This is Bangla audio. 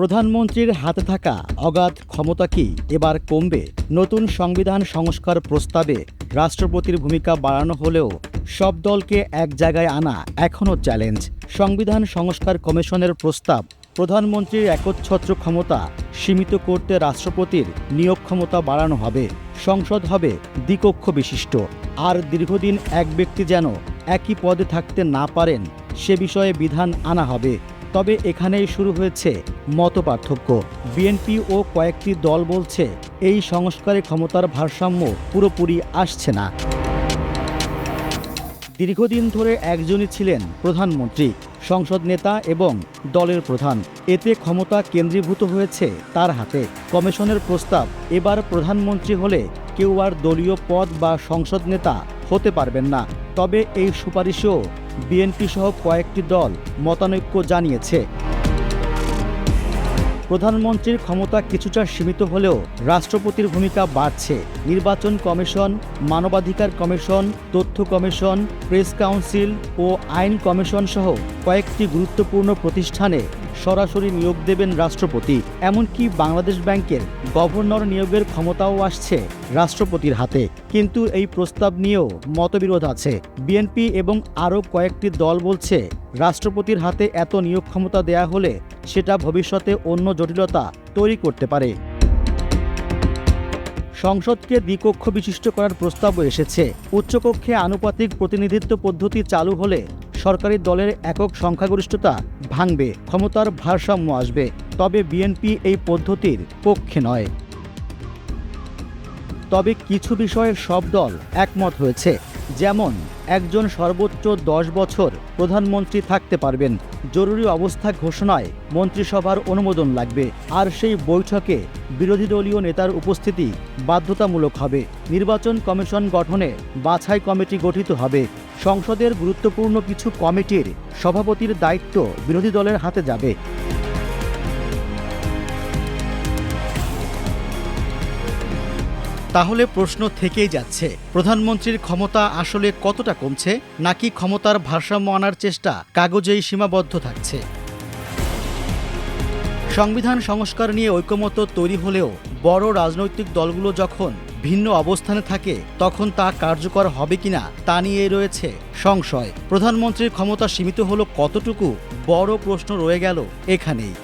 প্রধানমন্ত্রীর হাতে থাকা অগাধ ক্ষমতা কি এবার কমবে? নতুন সংবিধান সংস্কার প্রস্তাবে রাষ্ট্রপতির ভূমিকা বাড়ানো হলেও সব দলকে এক জায়গায় আনা এখনও চ্যালেঞ্জ। সংবিধান সংস্কার কমিশনের প্রস্তাব, প্রধানমন্ত্রীর একচ্ছত্র ক্ষমতা সীমিত করতে রাষ্ট্রপতির নিয়োগ ক্ষমতা বাড়ানো হবে। সংসদ হবে দ্বিকক্ষ বিশিষ্ট। আর দীর্ঘদিন এক ব্যক্তি যেন একই পদে থাকতে না পারেন, সে বিষয়ে বিধান আনা হবে। তবে এখানেই শুরু হয়েছে মতপার্থক্য। বিএনপি ও কয়েকটি দল বলছে এই সংস্কারে ক্ষমতার ভারসাম্য পুরোপুরি আসছে না। দীর্ঘদিন ধরে একজনই ছিলেন প্রধানমন্ত্রী, সংসদ নেতা এবং দলের প্রধান। এতে ক্ষমতা কেন্দ্রীভূত হয়েছে তার হাতে। কমিশনের প্রস্তাব, এবার প্রধানমন্ত্রী হলে কেউ আর দলীয় পদ বা সংসদ নেতা হতে পারবেন না। তবে এই সুপারিশেও বিএনপি সহ কয়েকটি দল মতানৈক্য জানিয়েছে। প্রধানমন্ত্রীর ক্ষমতা কিছুটা সীমিত হলেও রাষ্ট্রপতির ভূমিকা বাড়ছে। নির্বাচন কমিশন, মানবাধিকার কমিশন, তথ্য কমিশন, প্রেস কাউন্সিল ও আইন কমিশন সহ কয়েকটি গুরুত্বপূর্ণ প্রতিষ্ঠানে সরাসরি নিয়োগ দেবেন রাষ্ট্রপতি। এমনকি বাংলাদেশ ব্যাংকের গভর্নর নিয়োগের ক্ষমতাও আসছে রাষ্ট্রপতির হাতে। কিন্তু এই প্রস্তাব নিয়েও মতবিরোধ আছে। বিএনপি এবং আরও কয়েকটি দল বলছে, রাষ্ট্রপতির হাতে এত নিয়োগ ক্ষমতা দেয়া হলে সেটা ভবিষ্যতে অন্য জটিলতা তৈরি করতে পারে। সংসদকে দ্বিকক্ষ বিশিষ্ট করার প্রস্তাবও এসেছে। উচ্চকক্ষে আনুপাতিক প্রতিনিধিত্ব পদ্ধতি চালু হলে সরকারি দলের একক সংখ্যাগরিষ্ঠতা ভাঙবে, ক্ষমতার ভারসাম্য আসবে, তবে বিএনপি এই পদ্ধতির পক্ষে নয়। তবে কিছু বিষয়ে সব দল একমত হয়েছে, যেমন একজন সর্বোচ্চ দশ বছর প্রধানমন্ত্রী থাকতে পারবেন, জরুরি অবস্থা ঘোষণায় মন্ত্রিসভার অনুমোদন লাগবে, আর সেই বৈঠকে বিরোধী দলীয় নেতার উপস্থিতি বাধ্যতামূলক হবে। নির্বাচন কমিশন গঠনে বাছাই কমিটি গঠিত হবে সংসদের গুরুত্বপূর্ণ কিছু কমিটির সভাপতির দায়িত্ব বিরোধী দলের হাতে যাবে। তাহলে প্রশ্ন থেকেই যাচ্ছে, প্রধানমন্ত্রীর ক্ষমতা আসলে কতটা কমছে, নাকি ক্ষমতার ভারসাম্য আনার চেষ্টা কাগজেই সীমাবদ্ধ থাকছে? সংবিধান সংস্কার নিয়ে ঐকমত্য তৈরি হলেও বড় রাজনৈতিক দলগুলো যখন ভিন্ন অবস্থানে থাকে, তখন তা কার্যকর হবে কিনা তা নিয়ে রয়েছে সংশয়। প্রধানমন্ত্রীর ক্ষমতা সীমিত হলো কতটুকু বড় প্রশ্ন রয়ে গেল এখানেই।